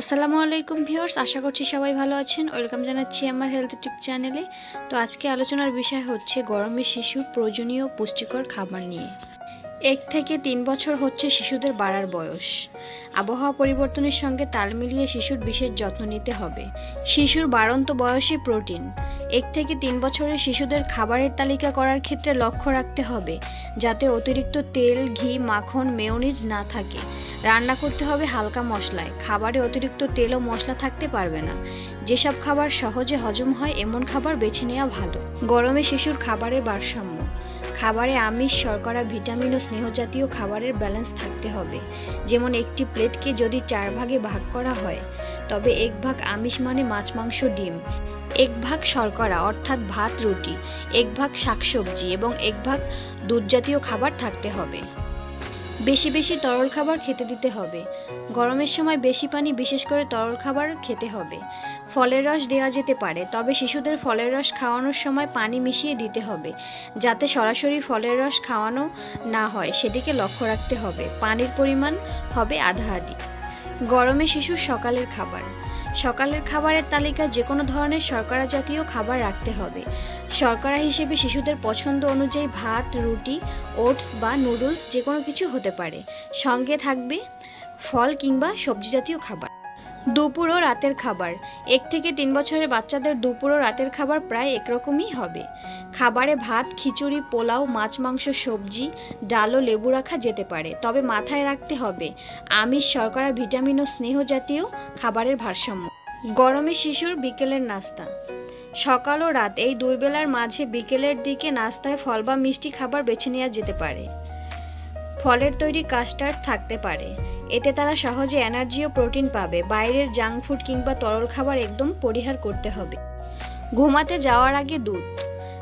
আসসালামু আলাইকুম ভিউয়ার্স, আশা করছি সবাই ভালো আছেন। ওয়েলকাম জানাচ্ছি আমার হেলথ টিপ চ্যানেলে। তো আজকে আলোচনার বিষয় হচ্ছে গরমে শিশুর প্রয়োজনীয় পুষ্টিকর খাবার নিয়ে। এক থেকে তিন বছর হচ্ছে শিশুদের বাড়ার বয়স। আবহাওয়া পরিবর্তনের সঙ্গে তাল মিলিয়ে শিশুর বিশেষ যত্ন নিতে হবে। শিশুর বাড়ন্ত বয়সে প্রোটিন এক থেকে তিন বছরের শিশুদের খাবারের তালিকা করার ক্ষেত্রে লক্ষ্য রাখতে হবে, যাতে অতিরিক্ত তেল, ঘি, মাখন, মেয়নিজ না থাকে। রান্না করতে হবে হালকা মশলায়, খাবারে অতিরিক্ত তেল ও মশলা থাকতে পারবে না। যেসব খাবার সহজে হজম হয়, এমন খাবার বেছে নেওয়া ভালো। গরমে শিশুর খাবারের ভারসাম্য। খাবারে আমিষ, শর্করা, ভিটামিন ও স্নেহ জাতীয় খাবারের ব্যালেন্স থাকতে হবে। যেমন একটি প্লেটকে যদি চার ভাগে ভাগ করা হয় তবে এক ভাগ আমিষ মানে মাছ, মাংস, ডিম। এক ভাগ শর্করা, অর্থাৎ ভাত, রুটি। এক ভাগ শাকসবজি এবং এক ভাগ দুধজাতীয় খাবার থাকতে হবে। বেশি বেশি তরল খাবার খেতে দিতে হবে। গরমের সময় বেশি পানি, বিশেষ করে তরল খাবার খেতে হবে। ফলের রস দেওয়া যেতে পারে, তবে শিশুদের ফলের রস খাওয়ানোর সময় পানি মিশিয়ে দিতে হবে, যাতে সরাসরি ফলের রস খাওয়ানো না হয়। সেদিকে লক্ষ্য রাখতে হবে। পানির পরিমাণ হবে আধা আধি গরমে শিশুর সকালের খাবার। সকালের খাবারের তালিকায় যে কোনো ধরনের শর্করা জাতীয় খাবার রাখতে হবে। শর্করা হিসেবে শিশুদের পছন্দ অনুযায়ী ভাত, রুটি, ওটস বা নুডলস যে কোনো কিছু হতে পারে। সঙ্গে থাকবে ফল কিংবা সবজি জাতীয় খাবার। দুপুর ও রাতের খাবার। এক থেকে তিন বছরের বাচ্চাদের দুপুর ও রাতের খাবার প্রায় একরকমই হবে। খাবারে ভাত, খিচুড়ি, পোলাও, মাছ, মাংস, সবজি, ডাল ও লেবু রাখা যেতে পারে। তবে মাথায় রাখতে হবে, আমিষ শর্করা, ভিটামিন ও স্নেহ জাতীয় খাবারের ভারসাম্য। গরমে শিশুর বিকেলের নাস্তা। সকাল ও রাত এই দুই বেলার মাঝে বিকেলের দিকে নাস্তায় ফল বা মিষ্টি খাবার বেছে নেওয়া যেতে পারে। ফলের তৈরি কাস্টার্ড থাকতে পারে। এতে তারা সহজে এনার্জি ও প্রোটিন পাবে। বাইরের জাঙ্ক ফুড কিংবা তরল খাবার একদম পরিহার করতে হবে। ঘুমাতে যাওয়ার আগে দুধ।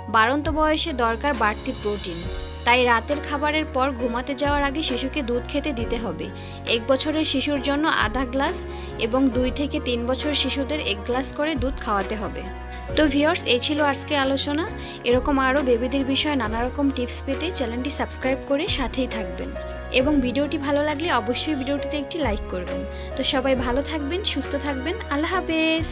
বাড়ন্ত বয়সে দরকার বাড়তি প্রোটিন। তাই রাতের খাবারের পর ঘুমাতে যাওয়ার আগে শিশুকে দুধ খেতে দিতে হবে। এক বছরের শিশুর জন্য আধা গ্লাস এবং দুই থেকে তিন বছর শিশুদের এক গ্লাস করে দুধ খাওয়াতে হবে। তো ভিউয়ার্স, এই ছিল আজকে আলোচনা। এরকম আরও বেবিদের বিষয়ে নানা রকম টিপস পেতে চ্যানেলটি সাবস্ক্রাইব করে সাথেই থাকবেন। এবং ভিডিওটি ভালো লাগলে অবশ্যই ভিডিওটিতে একটি লাইক করবেন। তো সবাই ভালো থাকবেন, সুস্থ থাকবেন। আল্লাহ হাফেজ।